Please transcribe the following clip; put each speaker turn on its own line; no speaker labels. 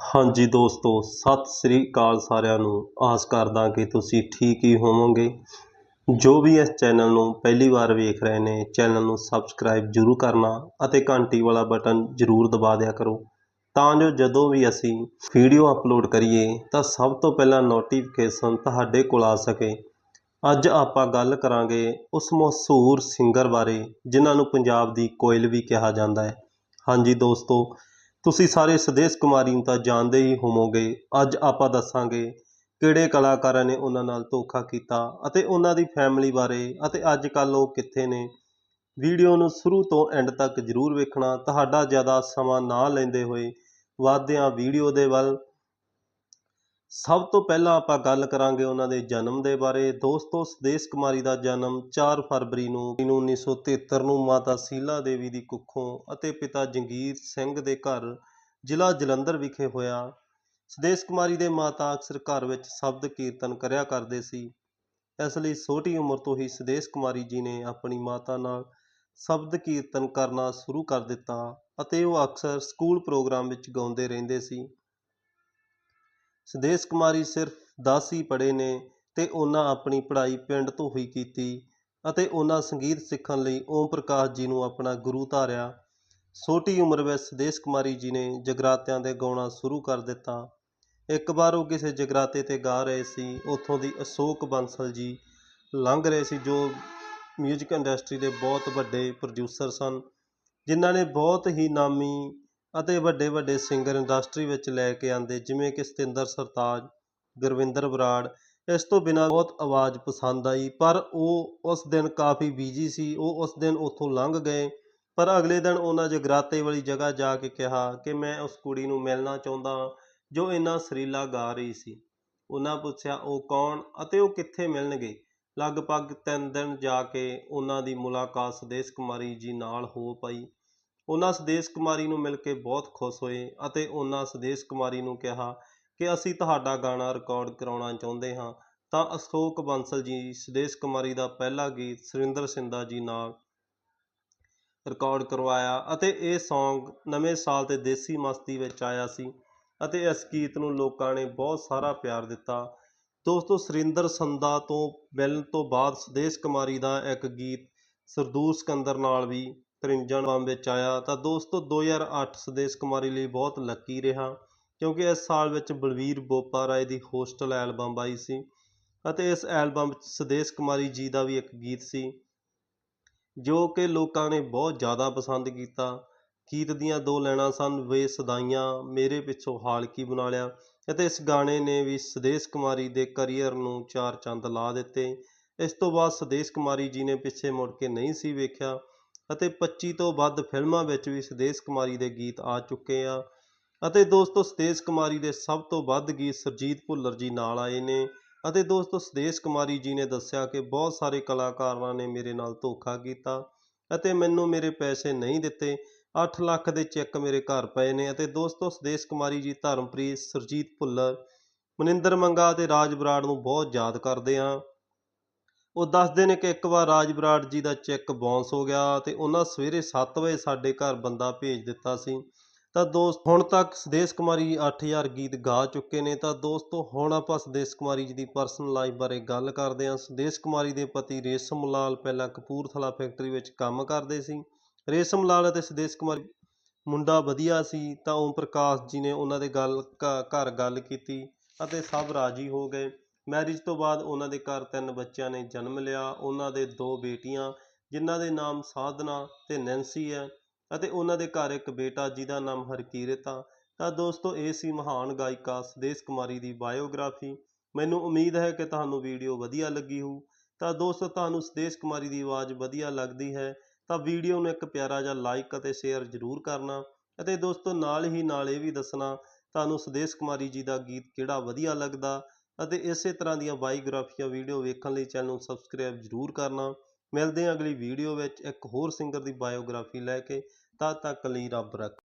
ਹਾਂਜੀ ਦੋਸਤੋ, ਸਤਿ ਸ੍ਰੀ ਅਕਾਲ ਸਾਰਿਆਂ ਨੂੰ। ਆਸ ਕਰਦਾ ਕਿ ਤੁਸੀਂ ਠੀਕ ਹੀ ਹੋਵੋਗੇ। ਜੋ ਵੀ ਇਸ ਚੈਨਲ ਨੂੰ ਪਹਿਲੀ ਵਾਰ ਵੇਖ ਰਹੇ ਨੇ, ਚੈਨਲ ਨੂੰ ਸਬਸਕ੍ਰਾਈਬ ਜ਼ਰੂਰ ਕਰਨਾ ਅਤੇ ਘੰਟੀ ਵਾਲਾ ਬਟਨ ਜ਼ਰੂਰ ਦਬਾ ਦਿਆ ਕਰੋ। ਤਾਂ ਜੋ ਜਦੋਂ ਵੀ ਅਸੀਂ ਵੀਡੀਓ ਅਪਲੋਡ ਕਰੀਏ, ਤਾਂ ਸਭ ਤੋਂ ਪਹਿਲਾਂ ਨੋਟੀਫਿਕੇਸ਼ਨ ਤੁਹਾਡੇ ਕੋਲ ਆ ਸਕੇ। ਅੱਜ ਆਪਾਂ ਗੱਲ ਕਰਾਂਗੇ ਉਸ ਮਸ਼ਹੂਰ ਸਿੰਗਰ ਬਾਰੇ, ਜਿਨ੍ਹਾਂ ਨੂੰ ਪੰਜਾਬ ਦੀ ਕੋਇਲ ਵੀ ਕਿਹਾ ਜਾਂਦਾ ਹੈ। ਹਾਂਜੀ ਦੋਸਤੋ ਤੁਸੀਂ ਸਾਰੇ ਸੁਦੇਸ਼ ਕੁਮਾਰੀ ਨੂੰ ਤਾਂ ਜਾਣਦੇ ਹੀ ਹੋਵੋਗੇ, ਅੱਜ ਆਪਾਂ ਦੱਸਾਂਗੇ ਕਿਹੜੇ ਕਲਾਕਾਰਾਂ ਨੇ ਉਹਨਾਂ ਨਾਲ ਧੋਖਾ ਕੀਤਾ ਅਤੇ ਉਹਨਾਂ ਦੀ ਫੈਮਿਲੀ ਬਾਰੇ ਅਤੇ ਅੱਜ ਕੱਲ੍ਹ ਉਹ ਕਿੱਥੇ ਨੇ। ਵੀਡੀਓ ਨੂੰ ਸ਼ੁਰੂ ਤੋਂ ਐਂਡ ਤੱਕ ਜ਼ਰੂਰ ਵੇਖਣਾ, ਤੁਹਾਡਾ ਜ਼ਿਆਦਾ ਸਮਾਂ ਨਾ ਲੈਂਦੇ ਹੋਏ ਵਧਦੇ ਵੀਡੀਓ ਦੇ ਵੱਲ ਸਭ ਤੋਂ ਪਹਿਲਾਂ ਆਪਾਂ ਗੱਲ ਕਰਾਂਗੇ ਉਹਨਾਂ ਦੇ ਜਨਮ ਦੇ ਬਾਰੇ। ਦੋਸਤੋ, ਸੁਦੇਸ਼ ਕੁਮਾਰੀ ਦਾ ਜਨਮ 4 ਫਰਵਰੀ ਨੂੰ 1973 ਨੂੰ ਮਾਤਾ ਸੀਲਾ ਦੇਵੀ ਦੀ ਕੁੱਖੋਂ ਅਤੇ ਪਿਤਾ ਜੰਗੀਰ ਸਿੰਘ ਦੇ ਘਰ ਜ਼ਿਲ੍ਹਾ ਜਲੰਧਰ ਵਿਖੇ ਹੋਇਆ। ਸੁਦੇਸ਼ ਕੁਮਾਰੀ ਦੇ ਮਾਤਾ ਅਕਸਰ ਘਰ ਵਿੱਚ ਸ਼ਬਦ ਕੀਰਤਨ ਕਰਿਆ ਕਰਦੇ ਸੀ। ਇਸ ਲਈ ਛੋਟੀ ਉਮਰ ਤੋਂ ਹੀ ਸੁਦੇਸ਼ ਕੁਮਾਰੀ ਜੀ ਨੇ ਆਪਣੀ ਮਾਤਾ ਨਾਲ ਸ਼ਬਦ ਕੀਰਤਨ ਕਰਨਾ ਸ਼ੁਰੂ ਕਰ ਦਿੱਤਾ ਅਤੇ ਉਹ ਅਕਸਰ ਸਕੂਲ ਪ੍ਰੋਗਰਾਮ ਵਿੱਚ ਗਾਉਂਦੇ ਰਹਿੰਦੇ ਸੀ। ਸੁਦੇਸ਼ ਕੁਮਾਰੀ ਸਿਰਫ 10 ਹੀ ਪੜ੍ਹੇ ਨੇ ਤੇ ਉਹਨਾਂ ਆਪਣੀ ਪੜ੍ਹਾਈ ਪਿੰਡ ਤੋਂ ਹੀ ਕੀਤੀ ਅਤੇ ਉਹਨਾਂ ਸੰਗੀਤ ਸਿੱਖਣ ਲਈ ਓਮ ਪ੍ਰਕਾਸ਼ ਜੀ ਨੂੰ ਆਪਣਾ ਗੁਰੂ ਧਾਰਿਆ। ਛੋਟੀ ਉਮਰ ਵਿੱਚ ਸੁਦੇਸ਼ ਕੁਮਾਰੀ ਜੀ ਨੇ ਜਗਰਾਤਿਆਂ ਦੇ ਗਾਉਣਾ ਸ਼ੁਰੂ ਕਰ ਦਿੱਤਾ। ਇੱਕ ਵਾਰ ਉਹ ਕਿਸੇ ਜਗਰਾਤੇ ਤੇ ਗਾ ਰਹੇ ਸੀ, ਉੱਥੋਂ ਦੀ ਅਸ਼ੋਕ ਬੰਸਲ ਜੀ ਲੰਘ ਰਹੇ ਸੀ, ਜੋ ਮਿਊਜ਼ਿਕ ਇੰਡਸਟਰੀ ਦੇ ਬਹੁਤ ਵੱਡੇ ਪ੍ਰੋਡਿਊਸਰ ਸਨ, ਜਿਨ੍ਹਾਂ ਨੇ ਬਹੁਤ ਹੀ ਨਾਮੀ ਅਤੇ ਵੱਡੇ ਵੱਡੇ ਸਿੰਗਰ ਇੰਡਸਟਰੀ ਵਿੱਚ ਲੈ ਕੇ ਆਂਦੇ ਜਿਵੇਂ ਕਿ ਸਤਿੰਦਰ ਸਰਤਾਜ, ਗੁਰਵਿੰਦਰ ਬਰਾੜ, ਇਸ ਤੋਂ ਬਿਨਾਂ ਬਹੁਤ ਆਵਾਜ਼ ਪਸੰਦ ਆਈ, ਪਰ ਉਹ ਉਸ ਦਿਨ ਕਾਫੀ ਬਿਜ਼ੀ ਸੀ, ਉਹ ਉਸ ਦਿਨ ਉੱਥੋਂ ਲੰਘ ਗਏ। ਪਰ ਅਗਲੇ ਦਿਨ ਉਹਨਾਂ ਜਗਰਾਤੇ ਵਾਲੀ ਜਗ੍ਹਾ ਜਾ ਕੇ ਕਿਹਾ ਕਿ ਮੈਂ ਉਸ ਕੁੜੀ ਨੂੰ ਮਿਲਣਾ ਚਾਹੁੰਦਾ ਹਾਂ, ਜੋ ਇੰਨਾ ਸਰੀਲਾ ਗਾ ਰਹੀ ਸੀ। ਉਹਨਾਂ ਪੁੱਛਿਆ, ਉਹ ਕੌਣ ਅਤੇ ਉਹ ਕਿੱਥੇ ਮਿਲਣਗੇ? ਲਗਭਗ ਤਿੰਨ ਦਿਨ ਜਾ ਕੇ ਉਹਨਾਂ ਦੀ ਮੁਲਾਕਾਤ ਸੁਦੇਸ਼ ਕੁਮਾਰੀ ਜੀ ਨਾਲ ਹੋ ਪਈ। ਉਹਨਾਂ ਸੁਦੇਸ਼ ਕੁਮਾਰੀ ਨੂੰ ਮਿਲ ਕੇ ਬਹੁਤ ਖੁਸ਼ ਹੋਏ ਅਤੇ ਉਹਨਾਂ ਸੁਦੇਸ਼ ਕੁਮਾਰੀ ਨੂੰ ਕਿਹਾ ਕਿ ਅਸੀਂ ਤੁਹਾਡਾ ਗਾਣਾ ਰਿਕਾਰਡ ਕਰਾਉਣਾ ਚਾਹੁੰਦੇ ਹਾਂ। ਤਾਂ ਅਸ਼ੋਕ ਬੰਸਲ ਜੀ, ਸੁਦੇਸ਼ ਕੁਮਾਰੀ ਦਾ ਪਹਿਲਾ ਗੀਤ ਸੁਰਿੰਦਰ ਸਿੰਧਾ ਜੀ ਨਾਲ ਰਿਕਾਰਡ ਕਰਵਾਇਆ ਅਤੇ ਇਹ Song ਨਵੇਂ ਸਾਲ ਤੇ ਦੇਸੀ ਮਸਤੀ ਵਿੱਚ ਆਇਆ ਸੀ ਅਤੇ ਇਸ ਗੀਤ ਨੂੰ ਲੋਕਾਂ ਨੇ ਬਹੁਤ ਸਾਰਾ ਪਿਆਰ ਦਿੱਤਾ। ਦੋਸਤੋ, ਸੁਰਿੰਦਰ ਸੰਧਾ ਤੋਂ ਮਿਲਣ ਤੋਂ ਬਾਅਦ ਸੁਦੇਸ਼ ਕੁਮਾਰੀ ਦਾ ਇੱਕ ਗੀਤ ਸਰਦੂਲ ਸਕੰਦਰ ਨਾਲ ਵੀ 53 ਨਾਮ ਵਿੱਚ ਆਇਆ ਤਾਂ ਦੋਸਤੋ 2008 ਸੁਦੇਸ਼ ਕੁਮਾਰੀ ਲਈ ਬਹੁਤ ਲੱਕੀ ਰਿਹਾ ਕਿਉਂਕਿ ਇਸ ਸਾਲ ਵਿੱਚ ਬਲਵੀਰ ਬੋਪਾ ਰਾਏ ਦੀ ਹੋਸਟਲ ਐਲਬਮ ਆਈ ਸੀ ਅਤੇ ਇਸ ਐਲਬਮ ਵਿੱਚ ਸੁਦੇਸ਼ ਕੁਮਾਰੀ ਜੀ ਦਾ ਵੀ ਇੱਕ ਗੀਤ ਸੀ, ਜੋ ਕਿ ਲੋਕਾਂ ਨੇ ਬਹੁਤ ਜ਼ਿਆਦਾ ਪਸੰਦ ਕੀਤਾ। ਗੀਤ ਦੀਆਂ ਦੋ ਲੈਣਾ ਸਨ, ਵੇ ਸਦਾਈਆਂ, ਮੇਰੇ ਪਿੱਛੋਂ ਹਾਲ ਕੀ ਬਣਾ ਲਿਆ ਅਤੇ ਇਸ ਗਾਣੇ ਨੇ ਵੀ ਸੁਦੇਸ਼ ਕੁਮਾਰੀ ਦੇ ਕਰੀਅਰ ਨੂੰ ਚਾਰ ਚੰਦ ਲਾ ਦਿੱਤੇ। ਇਸ ਤੋਂ ਬਾਅਦ ਸੁਦੇਸ਼ ਕੁਮਾਰੀ ਜੀ ਨੇ ਪਿੱਛੇ ਮੁੜ ਕੇ ਨਹੀਂ ਸੀ ਵੇਖਿਆ ਅਤੇ 25 ਤੋਂ ਵੱਧ ਫਿਲਮਾਂ ਵਿੱਚ ਵੀ ਸੁਦੇਸ਼ ਕੁਮਾਰੀ ਦੇ ਗੀਤ ਆ ਚੁੱਕੇ ਆ। ਅਤੇ ਦੋਸਤੋ, ਸੁਦੇਸ਼ ਕੁਮਾਰੀ ਦੇ ਸਭ ਤੋਂ ਵੱਧ ਗੀਤ ਸਰਜੀਤ ਭੁੱਲਰ ਜੀ ਨਾਲ ਆਏ ਨੇ। ਅਤੇ ਦੋਸਤੋ, ਸੁਦੇਸ਼ ਕੁਮਾਰੀ ਜੀ ਨੇ ਦੱਸਿਆ ਕਿ ਬਹੁਤ ਸਾਰੇ ਕਲਾਕਾਰਾਂ ਨੇ ਮੇਰੇ ਨਾਲ ਧੋਖਾ ਕੀਤਾ ਅਤੇ ਮੈਨੂੰ ਮੇਰੇ ਪੈਸੇ ਨਹੀਂ ਦਿੱਤੇ। 8 ਲੱਖ ਦੇ ਚੈੱਕ ਮੇਰੇ ਘਰ ਪਏ ਨੇ ਅਤੇ ਦੋਸਤੋ, ਸੁਦੇਸ਼ ਕੁਮਾਰੀ ਜੀ ਧਰਮਪ੍ਰੀਤ, ਸਰਜੀਤ ਭੁੱਲਰ, ਮਨਿੰਦਰ ਮੰਗਾ ਅਤੇ ਰਾਜ ਬਰਾੜ ਨੂੰ ਬਹੁਤ ਯਾਦ ਕਰਦੇ ਹਾਂ ਉਹ ਦੱਸਦੇ ਨੇ ਕਿ ਇੱਕ ਵਾਰ ਰਾਜ ਬਰਾੜ ਜੀ ਦਾ ਚੈੱਕ ਬਾਉਂਸ ਹੋ ਗਿਆ ਤੇ ਉਹਨਾਂ ਸਵੇਰੇ 7 ਵਜੇ ਸਾਡੇ ਘਰ ਬੰਦਾ ਭੇਜ ਦਿੱਤਾ ਸੀ। ਤਾਂ ਦੋਸਤ, ਹੁਣ ਤੱਕ ਸੁਦੇਸ਼ ਕੁਮਾਰੀ 8000 ਗੀਤ ਗਾ ਚੁੱਕੇ ਨੇ। ਤਾਂ ਦੋਸਤੋ, ਹੁਣ ਆਪਾਂ ਸੁਦੇਸ਼ ਕੁਮਾਰੀ ਜੀ ਦੀ ਪਰਸਨਲ ਲਾਈਫ ਬਾਰੇ ਗੱਲ ਕਰਦੇ ਹਾਂ। ਸੁਦੇਸ਼ ਕੁਮਾਰੀ ਦੇ ਪਤੀ ਰੇਸ਼ਮ ਲਾਲ ਪਹਿਲਾਂ ਕਪੂਰਥਲਾ ਫੈਕਟਰੀ ਵਿੱਚ ਕੰਮ ਕਰਦੇ ਸੀ। ਰੇਸ਼ਮ ਲਾਲ ਅਤੇ ਸੁਦੇਸ਼ ਕੁਮਾਰੀ ਮੁੰਡਾ ਵਧੀਆ ਸੀ। ਤਾਂ ਓਮ ਪ੍ਰਕਾਸ਼ ਜੀ ਨੇ ਉਹਨਾਂ ਦੇ ਗੱਲ ਘ- ਘਰ ਗੱਲ ਕੀਤੀ ਅਤੇ ਸਭ ਰਾਜੀ ਹੋ ਗਏ। ਮੈਰਿਜ ਤੋਂ ਬਾਅਦ ਉਹਨਾਂ ਦੇ ਘਰ ਤਿੰਨ ਬੱਚਿਆਂ ਨੇ ਜਨਮ ਲਿਆ, ਉਹਨਾਂ ਦੇ ਦੋ ਬੇਟੀਆਂ, ਜਿਨ੍ਹਾਂ ਦੇ ਨਾਮ ਸਾਧਨਾ ਅਤੇ ਨੈਂਸੀ ਹੈ ਅਤੇ ਉਹਨਾਂ ਦੇ ਘਰ ਇੱਕ ਬੇਟਾ ਜਿਹਦਾ ਨਾਮ ਹਰਕੀਰਤ ਆ। ਤਾਂ ਦੋਸਤੋ, ਇਹ ਸੀ ਮਹਾਨ ਗਾਇਕਾ ਸੁਦੇਸ਼ ਕੁਮਾਰੀ ਦੀ ਬਾਇਓਗ੍ਰਾਫੀ। ਮੈਨੂੰ ਉਮੀਦ ਹੈ ਕਿ ਤੁਹਾਨੂੰ ਵੀਡੀਓ ਵਧੀਆ ਲੱਗੀ ਹੋਊ। ਤਾਂ ਦੋਸਤੋ, ਤੁਹਾਨੂੰ ਸੁਦੇਸ਼ ਕੁਮਾਰੀ ਦੀ ਆਵਾਜ਼ ਵਧੀਆ ਲੱਗਦੀ ਹੈ ਤਾਂ ਵੀਡੀਓ ਨੂੰ ਇੱਕ ਪਿਆਰਾ ਜਿਹਾ ਲਾਈਕ ਅਤੇ ਸ਼ੇਅਰ ਜ਼ਰੂਰ ਕਰਨਾ ਅਤੇ ਦੋਸਤੋ, ਨਾਲ ਹੀ ਨਾਲ ਇਹ ਵੀ ਦੱਸਣਾ, ਤੁਹਾਨੂੰ ਸੁਦੇਸ਼ ਕੁਮਾਰੀ ਜੀ ਦਾ ਗੀਤ ਕਿਹੜਾ ਵਧੀਆ ਲੱਗਦਾ ਅਤੇ ਇਸੇ ਤਰ੍ਹਾਂ ਦੀਆਂ ਬਾਇਓਗ੍ਰਾਫੀਆਂ ਵੀਡੀਓ ਵੇਖਣ ਲਈ ਚੈਨਲ ਨੂੰ ਸਬਸਕ੍ਰਾਈਬ ਜ਼ਰੂਰ ਕਰਨਾ। ਮਿਲਦੇ ਹਾਂ ਅਗਲੀ ਵੀਡੀਓ ਵਿੱਚ ਇੱਕ ਹੋਰ ਸਿੰਗਰ ਦੀ ਬਾਇਓਗ੍ਰਾਫੀ ਲੈ ਕੇ। ਤਦ ਤੱਕ ਲਈ ਰੱਬ ਰੱਖ।